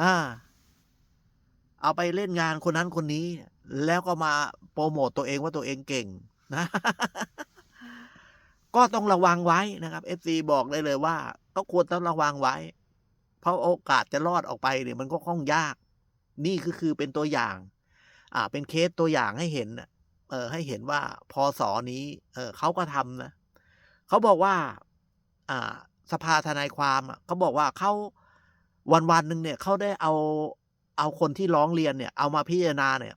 อ่า เอาไปเล่นงานคนนั้นคนนี้ แล้วก็มาโปรโมตตัวเองว่าตัวเองเก่งนะ ก็ต้องระวังไว้นะครับ FC บอกได้เลยว่า ก็ควรต้องระวังไว้ เพราะโอกาสจะรอดออกไปเนี่ยมันก็ค่อนยาก นี่ก็คือเป็นตัวอย่าง อ่า เป็นเคสตัวอย่างให้เห็นเออให้เห็นว่าพอสอนี้ เออเขาก็ทำนะเขาบอกว่า อ่า สภาทนายความเขาบอกว่าเขา วันวันหนึ่งเนี่ยเขาได้เอาเอาคนที่ร้องเรียนเนี่ย เอามาพิจารณาเนี่ย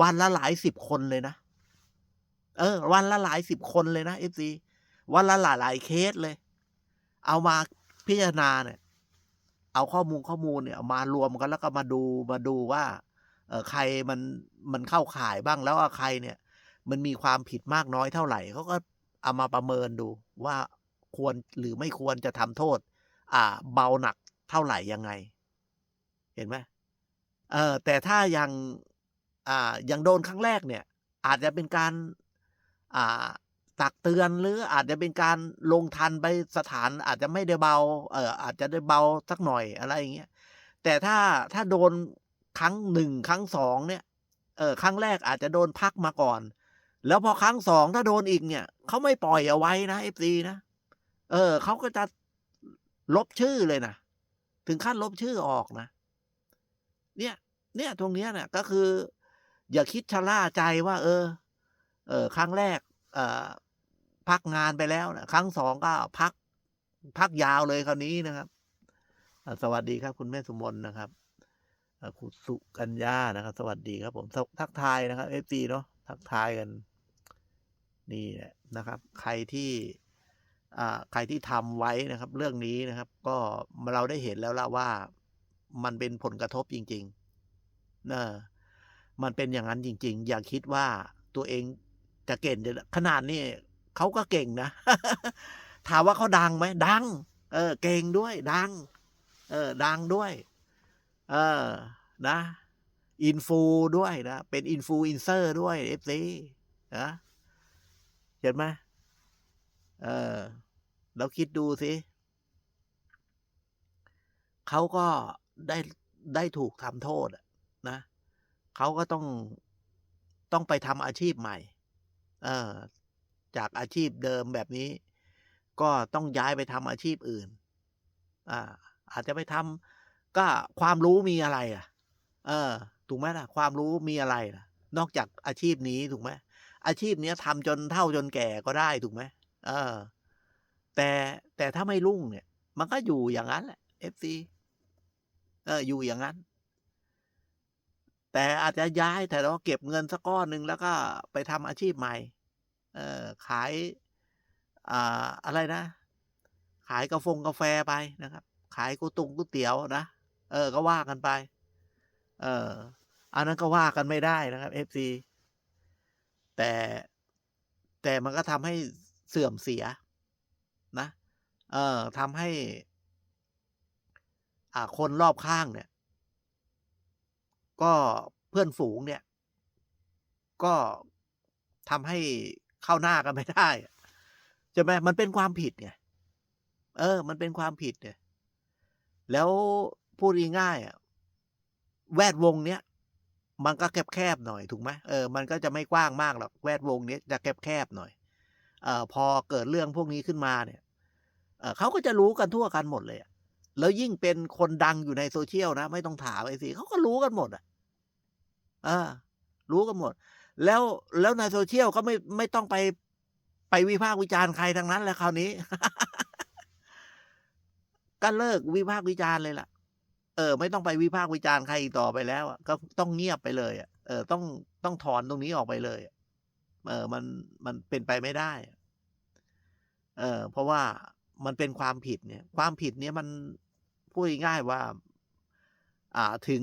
วันละหลายสิบคนเลยนะ เออ วันละหลายสิบคนเลยนะเอฟซีวันละหลายหลายเคสเลย เอามาพิจารณาเนี่ย เอาข้อมูลข้อมูลเนี่ย มารวมกันแล้วก็มาดูมาดูว่า เออใครมันมันเข้าข่ายบ้างแล้วใครเนี่ย มันมีความผิดมากน้อยเท่าไหร่เขาก็เอามาประเมินดูว่าควรหรือไม่ควรจะทำโทษ อ่า เบาหนัก เท่าไหร่ยังไง เห็นไหมเออแต่ถ้ายังอ่ายังโดนครั้งแรกเนี่ย อาจจะเป็นการอ่าตักเตือนหรืออาจจะเป็นการลงทันไปสถานอาจจะไม่ได้เบา เอออาจจะได้เบาสักหน่อยอะไรอย่างเงี้ยแต่ถ้าถ้าโดนครั้งหนึ่งครั้งสองเนี่ยเออครั้งแรกอาจจะโดนพักมาก่อน แล้วพอครั้งสองถ้าโดนอีกเนี่ยเขาไม่ปล่อยเอาไว้นะเอฟซีนะเออเขาก็จะลบชื่อเลยนะ ถึงขั้นลบชื่อออกนะ เนี่ย เนี่ยตรงเนี้ยเนี่ยก็คือ อย่าคิดชะล่าใจว่า เออ เออครั้งแรก เออพักงานไปแล้วนะครั้งสองก็พัก พักยาวเลยคราวนี้นะครับสวัสดีครับ คุณแม่สุมนนะครับคุณสุกัญญานะครับ สวัสดีครับ ผมทักทายนะครับเอฟซีเนาะทักทายกัน นี่แหละนะครับ ใครที่ ใครที่ทำไว้นะครับ เรื่องนี้นะครับ ก็เราได้เห็นแล้วละว่ามันเป็นผลกระทบจริงๆเนะมันเป็นอย่างนั้นจริง ๆ อย่าคิดว่าตัวเองจะเก่งขนาดนี้เขาก็เก่งนะ ถามว่าเขาดังไหมดัง เออ เก่งด้วย ดัง เออ ดังด้วย เออ นะอินฟูด้วยนะ เป็นอินฟูอินเซอร์ด้วยเอฟซีนะเห็นไหมเออ เราคิดดูสิเขาก็ได้ได้ถูกทำโทษนะเขาก็ต้องต้องไปทำอาชีพใหม่ เออจากอาชีพเดิมแบบนี้ ก็ต้องย้ายไปทำอาชีพอื่น อ่า อาจจะไปทำก็ความรู้มีอะไรอะ เออ ถูกไหมล่ะ ความรู้มีอะไรล่ะ นอกจากอาชีพนี้ถูกไหมอาชีพเนี้ยทำจนเท่าจนแก่ก็ได้ถูกไหมเออ แต่แต่ถ้าไม่รุ่งเนี่ย มันก็อยู่อย่างนั้นแหละ FC เอออยู่อย่างนั้น แต่อาจจะย้ายแต่เราเก็บเงินสักก้อนหนึ่งแล้วก็ไปทำอาชีพใหม่ เออขายอ่าอะไรนะ ขายกาแฟกาแฟไปนะครับ ขายก๋วยตุงก๋วยเตี๋ยวนะเออ ก็ว่ากันไป เอออันนั้นก็ว่ากันไม่ได้นะครับ FC แต่แต่มันก็ทำให้เสื่อมเสีย นะ เออทำให้ อ่า คนรอบข้างเนี่ย ก็เพื่อนฝูงเนี่ย ก็ทำให้เข้าหน้ากันไม่ได้ใช่ไหมมันเป็นความผิดไงเออ มันเป็นความผิดเนี่ย แล้วพูดง่ายๆอะ แวดวงเนี้ยมันก็แคบๆหน่อยถูกไหมเออ มันก็จะไม่กว้างมากหรอก แวดวงเนี้ยจะแคบๆหน่อย ออพอเกิดเรื่องพวกนี้ขึ้นมาเนี่ยเเขาก็จะรู้กันทั่วกันหมดเลยแล้วยิ่งเป็นคนดังอยู่ในโซเชียลนะ ไม่ต้องถามไอ้สิเขาก็รู้กันหมดอะรู้กันหมด แล้วแล้วในโซเชียลก็ไม่ไม่ต้องไปไปวิพากษ์วิจารณ์ใครทั้งนั้นแหละคราวนี้ ก็เลิกวิพากษ์วิจารณ์เลยล่ะ เออ ไม่ต้องไปวิพากษ์วิจารณ์ใครอีกต่อไปแล้วก็ต้องเงียบไปเลยอะเออต้องต้องถอนตรงนี้ออกไปเลยอะ เออมันมันเป็นไปไม่ได้ เออเพราะว่ามันเป็นความผิดเนี่ย ความผิดเนี่ยมันพูดง่ายว่า อ่าถึง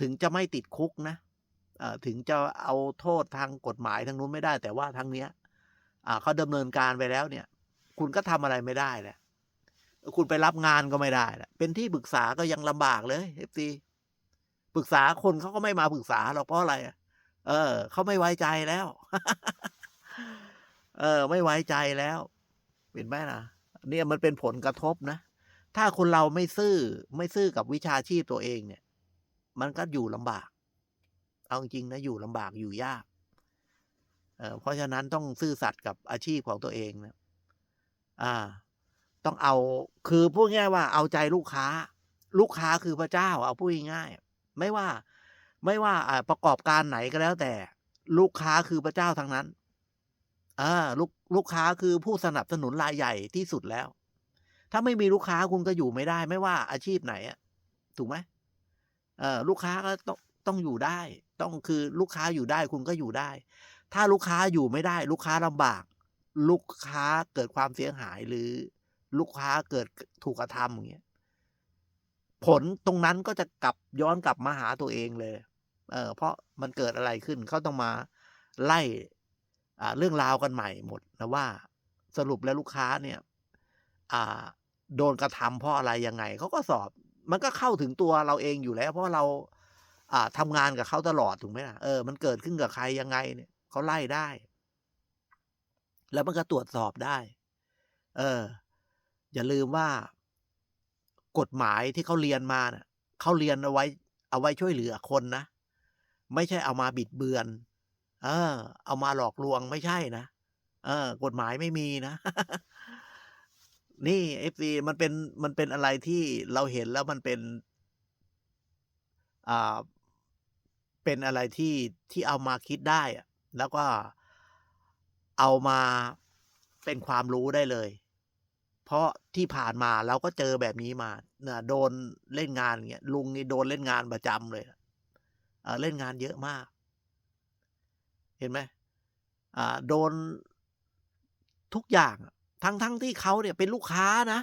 ถึงจะไม่ติดคุกนะอ่าถึงจะเอาโทษทางกฎหมายทางนู้นไม่ได้ แต่ว่าทางเนี้ย อ่าเขาดำเนินการไปแล้วเนี่ย คุณก็ทำอะไรไม่ได้แหละคุณไปรับงานก็ไม่ได้แหละเป็นที่ปรึกษาก็ยังลำบากเลยเอฟซีปรึกษาคนเขาก็ไม่มาปรึกษาหรอกเพราะอะไรอะ เออ เขาไม่ไว้ใจแล้ว เออ ไม่ไว้ใจแล้วเห็นไหมนะเนี่ยมันเป็นผลกระทบนะ ถ้าคนเราไม่ซื่อ ไม่ซื่อกับวิชาชีพตัวเองเนี่ย มันก็อยู่ลำบาก เอาจริงนะ อยู่ลำบากอยู่ยาก เอ่อเพราะฉะนั้นต้องซื่อสัตย์กับอาชีพของตัวเองนะ อ่า ต้องเอา คือพูดง่ายว่าเอาใจลูกค้า ลูกค้าคือพระเจ้า เอาพูดง่าย ไม่ว่า ไม่ว่าประกอบการไหนก็แล้วแต่ ลูกค้าคือพระเจ้าทั้งนั้นอ่าลูกลูกค้าคือผู้สนับสนุนรายใหญ่ที่สุดแล้ว ถ้าไม่มีลูกค้าคุณก็อยู่ไม่ได้ ไม่ว่าอาชีพไหนอะถูกไหมเออลูกค้าก็ต้องต้องอยู่ได้ ต้องคือลูกค้าอยู่ได้คุณก็อยู่ได้ ถ้าลูกค้าอยู่ไม่ได้ ลูกค้าลำบาก ลูกค้าเกิดความเสียหายหรือลูกค้าเกิดถูกกระทำอย่างเงี้ย ผลตรงนั้นก็จะกลับย้อนกลับมาหาตัวเองเลย เออเพราะมันเกิดอะไรขึ้นเขาต้องมาไล่เรื่องราวกันใหม่หมดนะว่าสรุปแล้วลูกค้าเนี่ยโดนกระทำเพราะอะไรยังไงเขาก็สอบ มันก็เข้าถึงตัวเราเองอยู่แล้ว เพราะเราอ่าทำงานกับเขาตลอดถูกไหมล่ะเออมันเกิดขึ้นกับใครยังไงเนี่ยเขาไล่ได้ แล้วมันก็ตรวจสอบได้ เออ อย่าลืมว่า กฎหมายที่เขาเรียนมาเนะ่ะเขาเรียนเอาไว้ เอาไว้ช่วยเหลือคนนะ ไม่ใช่เอามาบิดเบือน เออ เอามาหลอกลวงไม่ใช่นะเออ กฎหมายไม่มีนะ นี่เอฟซีมันเป็นมันเป็นอะไรที่เราเห็นแล้วมันเป็น อ่า เป็นอะไรที่ที่เอามาคิดได้อะแล้วก็เอามาเป็นความรู้ได้เลย เพราะที่ผ่านมาเราก็เจอแบบนี้มานะโดนเล่นงานเงี้ยลุงนี่โดนเล่นงานประจำเลยเเล่นงานเยอะมาก เห็นไหมโดนทุกอย่างทั้งทั้งที่เขาเนี่ยเป็นลูกค้านะ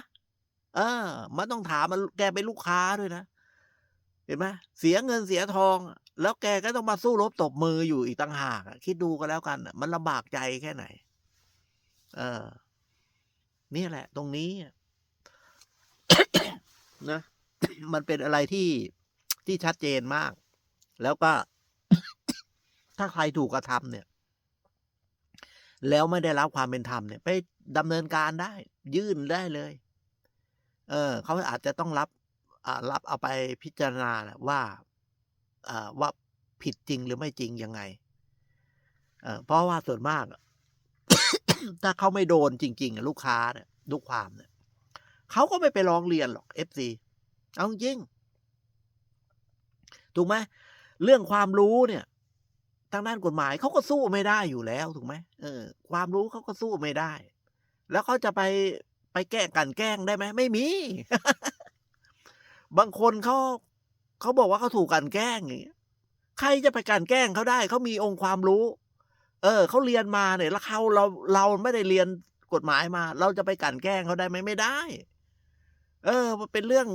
เออ มันต้องถามมันแกเป็นลูกค้าด้วยนะ เห็นไหมเสียเงินเสียทอง แล้วแกก็ต้องมาสู้รบตบมืออยู่อีกต่างหากคิดดูกันแล้วกัน มันลำบากใจแค่ไหน เออ นี่แหละ ตรงนี้นะ มันเป็นอะไรที่ที่ชัดเจนมาก แล้วก็ ถ้าใครถูกกระทำเนี่ย แล้วไม่ได้รับความเป็นธรรมเนี่ย ไปดำเนินการได้ ยื่นได้เลย เออเขาอาจจะต้องรับอ่ารับเอาไปพิจารณาแหละว่าอ่าว่าผิดจริงหรือไม่จริงยังไงเเพราะว่าส่วนมาก ถ้าเขาไม่โดนจริงๆลูกค้าเนี่ยลูกความเนี่ยเขาก็ไม่ไปร้องเรียนหรอกเอฟซีเอาจริงถูกไหมเรื่องความรู้เนี่ยทางด้านกฎหมายเขาก็สู้ไม่ได้อยู่แล้วถูกไหมเออ ความรู้เขาก็สู้ไม่ได้ แล้วเขาจะไปไปแก้กันแกล้งได้ไหมไม่มี บางคนเขาเขาบอกว่าเขาถูกกันแกล้งอย่างเงี้ยใครจะไปกันแกล้งเขาได้เขามีองค์ความรู้ เออเขาเรียนมาเนี่ยแล้วเขาเราเราไม่ได้เรียนกฎหมายมา เราจะไปกันแกล้งเขาได้ไหมไม่ได้ เออ มันเป็นเรื่อง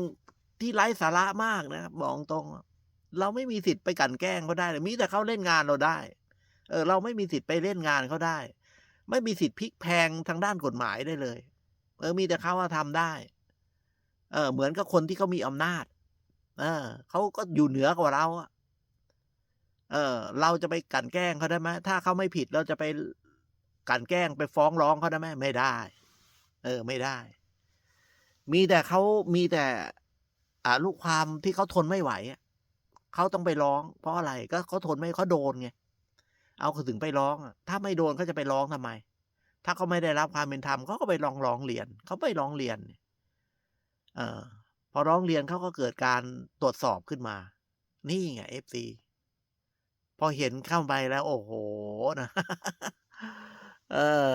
ที่ไร้สาระมากนะครับบอกตรง เราไม่มีสิทธิ์ไปกันแกล้งเขาได้เลยมีแต่เขาเล่นงานเราได้ เออ เราไม่มีสิทธิ์ไปเล่นงานเขาได้ ไม่มีสิทธิ์พลิกแพงทางด้านกฎหมายได้เลย เออ มีแต่เขาว่าทำได้ เออ เหมือนกับคนที่เขามีอำนาจ เออเขาก็อยู่เหนือกว่าเราอะ เออเราจะไปกันแกล้งเขาได้ไหมถ้าเขาไม่ผิดเราจะไปกันแกล้งไปฟ้องร้องเขาได้ไหมไม่ได้ เออ ไม่ได้ มีแต่เขามีแต่อ่าลูกความที่เขาทนไม่ไหวอะเขาต้องไปร้อง เพราะอะไรก็เขาทนไม่เขาโดนไงเอาเขาถึงไปร้องถ้าไม่โดนเขาจะไปร้องทำไม ถ้าเขาไม่ได้รับความเป็นธรรมเขาก็ไปร้องร้องเรียนเขาไปร้องเรียนเออพอร้องเรียนเขาก็เกิดการตรวจสอบขึ้นมา นี่ไงเอฟซี พอเห็นเข้าไปแล้ว โอ้โหนะเออ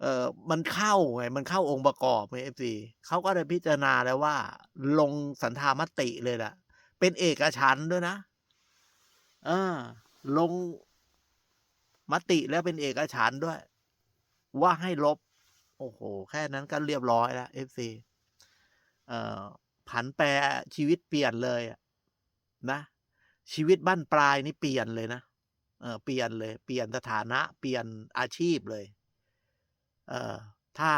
เออมันเข้าไงมันเข้าองค์ประกอบไงเอฟซีเขาก็ได้พิจารณาแล้วว่า ลงสันธามติเลยล่ะ เป็นเอกฉันด้วยนะเออ ลงมติแล้วเป็นเอกฉันด้วย ว่าให้ลบ โอ้โห แค่นั้นก็เรียบร้อยแล้วเอฟซีเอ่อผันแปรชีวิตเปลี่ยนเลยนะ ชีวิตบ้านปลายนี่เปลี่ยนเลยนะเออเปลี่ยนเลย เปลี่ยนสถานะ เปลี่ยนอาชีพเลย เอ่อถ้า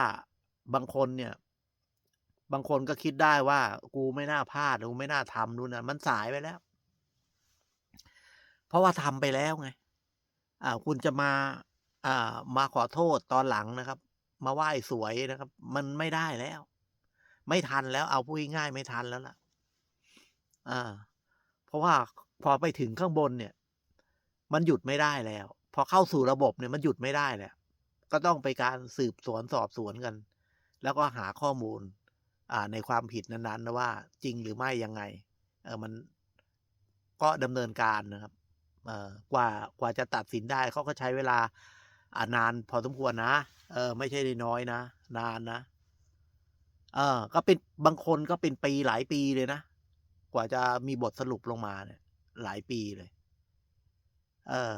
บางคนเนี่ย บางคนก็คิดได้ว่า กูไม่น่าพลาดกูไม่น่าทำนู่นนะมันสายไปแล้ว เพราะว่าทำไปแล้วไง อ่า คุณจะมา อ่า มาขอโทษตอนหลังนะครับ มาไหว้สวยนะครับ มันไม่ได้แล้ว ไม่ทันแล้ว เอาพูดง่ายไม่ทันแล้วล่ะ อ่า เพราะว่า พอไปถึงข้างบนเนี่ย มันหยุดไม่ได้แล้ว พอเข้าสู่ระบบเนี่ยมันหยุดไม่ได้แล้ว ก็ต้องไปการสืบสวนสอบสวนกัน แล้วก็หาข้อมูลอ่าในความผิดนั้นๆนะว่าจริงหรือไม่ยังไง เออมันก็ดำเนินการนะครับเออกว่ากว่าจะตัดสินได้เขาก็ใช้เวลาอ่านานพอสมควรนะเออ ไม่ใช่น้อยนะนานนะเออ ก็เป็นบางคนก็เป็นปีหลายปีเลยนะกว่าจะมีบทสรุปลงมาเนี่ย หลายปีเลย เออ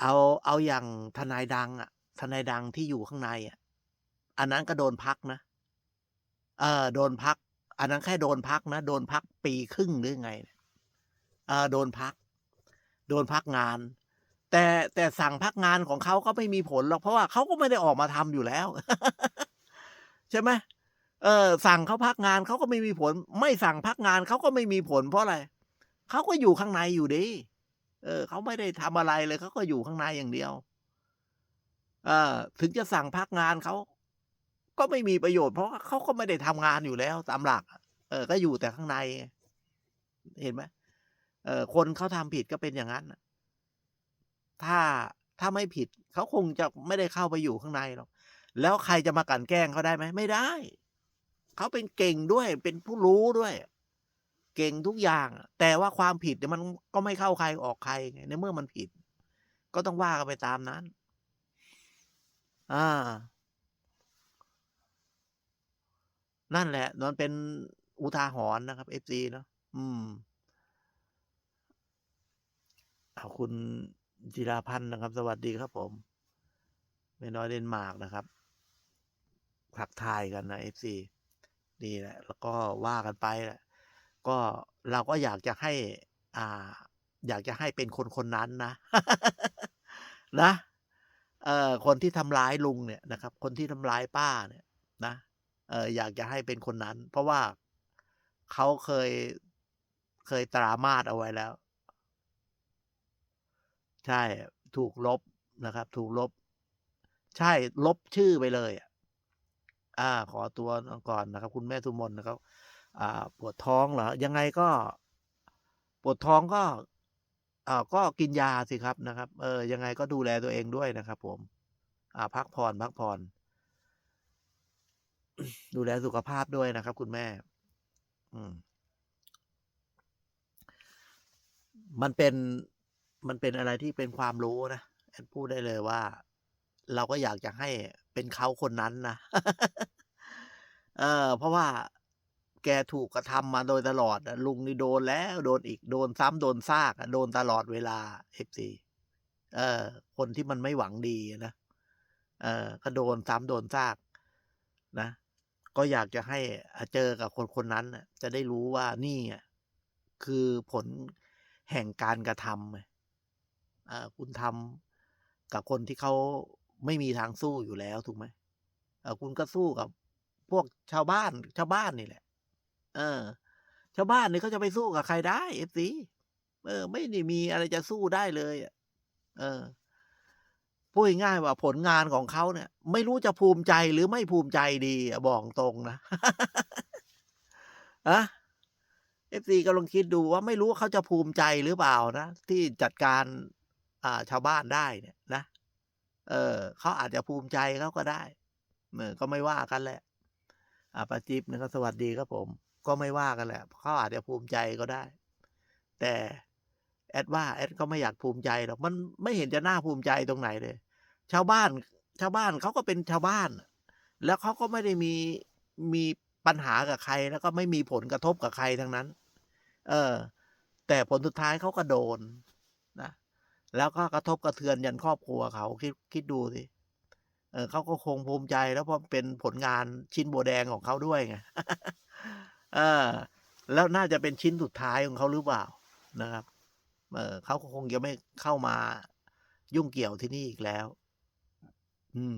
เอาเอาอย่างทนายดัง อะ ทนายดังที่อยู่ข้างในอะ อันนั้นก็โดนพักนะ เออ โดนพัก อันนั้นแค่โดนพักนะ โดนพักปีครึ่งหรือไงเนี่ยเออ โดนพัก โดนพักงาน แต่แต่สั่งพักงานของเขาก็ไม่มีผลหรอก เพราะว่าเขาก็ไม่ได้ออกมาทำอยู่แล้ว ใช่ไหมเออสั่งเขาพักงานเขาก็ไม่มีผล ไม่สั่งพักงานเขาก็ไม่มีผลเพราะอะไร เขาก็อยู่ข้างในอยู่ดี เออเขาไม่ได้ทำอะไรเลยเขาก็อยู่ข้างในอย่างเดียว เออถึงจะสั่งพักงานเขาก็ไม่มีประโยชน์เพราะเขาก็ไม่ได้ทำงานอยู่แล้วตามหลัก เออ ก็อยู่แต่ข้างใน เห็นไหมเออคนเขาทำผิดก็เป็นอย่างนั้นถ้าถ้าไม่ผิดเขาคงจะไม่ได้เข้าไปอยู่ข้างในหรอกแล้วใครจะมากลั่นแกล้งเขาได้ไหมไม่ได้ เขาเป็นเก่งด้วยเป็นผู้รู้ด้วย เก่งทุกอย่างอะแต่ว่าความผิดเนี่ยมันก็ไม่เข้าใครออกใครไงในเมื่อมันผิด ก็ต้องว่ากันไปตามนั้น อ่า นั่นแหละมันเป็นอุทาหรณ์นะครับเอฟซีเนาะอืมเอาคุณจิราพันธ์นะครับ สวัสดีครับผมแม่น้อยเดนมาร์กนะครับทักทายกันนะเอฟซีนี่แหละ แล้วก็ว่ากันไปแหละ ก็เราก็อยากจะให้ อ่า อยากจะให้เป็นคนคนนั้นนะ นะเอ่อคนที่ทำร้ายลุงเนี่ยนะครับ คนที่ทำร้ายป้าเนี่ย นะเอออยากจะให้เป็นคนนั้น เพราะว่าเขาเคยเคยตรามาดเอาไว้แล้ว ใช่ถูกลบนะครับ ถูกลบ ใช่ลบชื่อไปเลยอะอ่า ขอตัวก่อนนะครับ คุณแม่ทุมนนะครับอ่า ปวดท้องเหรอ ยังไงก็ปวดท้องก็ก็กินยาสิครับนะครับ เออ ยังไงก็ดูแลตัวเองด้วยนะครับผมพักผ่อนพักผ่อน ดูแลสุขภาพด้วยนะครับ คุณแม่ อืมมันเป็นมันเป็นอะไรที่เป็นความรู้นะแอดพูดได้เลยว่า เราก็อยากจะให้เป็นเขาคนนั้นนะ เออเพราะว่า กถูกกระทำมาโดยตลอดลุงนี่โดนแล้ว โดนอีกโดนซ้ำโดนซากโดนตลอดเวลาเอฟซีเออ คนที่มันไม่หวังดีนะเออก็โดนซ้ำโดนซากนะ ก็อยากจะให้เจอกับคนคนนั้นจะได้รู้ว่านี่คือผลแห่งการกระทำอ่าคุณทำกับคนที่เขาไม่มีทางสู้อยู่แล้วถูกไหมเออคุณก็สู้กับพวกชาวบ้านชาวบ้านนี่แหละ เออ ชาวบ้านเนี่ยเขาจะไปสู้กับใครได้เอฟซีเออ ไม่ได้มีอะไรจะสู้ได้เลยเออพูดง่ายว่าผลงานของเขาเนี่ย ไม่รู้จะภูมิใจหรือไม่ภูมิใจดีบอกตรงนะอะเอฟซีก็ลองคิดดูว่าไม่รู้เขาจะภูมิใจหรือเปล่านะที่จัดการอ่าชาวบ้านได้เนี่ยนะ เออเขาอาจจะภูมิใจเขาก็ได้เออก็ไม่ว่ากันแหละ อ่าปาจิบนะครับสวัสดีครับผม ก็ไม่ว่ากันแหละเขาอาจจะภูมิใจก็ได้ แต่แอดว่าแอดก็ไม่อยากภูมิใจหรอกมันไม่เห็นจะน่าภูมิใจตรงไหนเลย ชาวบ้าน ชาวบ้านเขาก็เป็นชาวบ้าน แล้วเขาก็ไม่ได้มีมีปัญหากับใคร แล้วก็ไม่มีผลกระทบกับใครทั้งนั้น เออ แต่ผลสุดท้ายเขาก็โดนนะแล้วก็กระทบกระเทือนยันครอบครัวเขาคิดคิดดูสิเออเขาก็คงภูมิใจแล้วเพราะเป็นผลงานชิ้นโบวแดงของเขาด้วยไง เออแล้วน่าจะเป็นชิ้นสุดท้ายของเขาหรือเปล่านะครับ เออเขาก็คงจะไม่เข้ามายุ่งเกี่ยวที่นี่อีกแล้ว อืม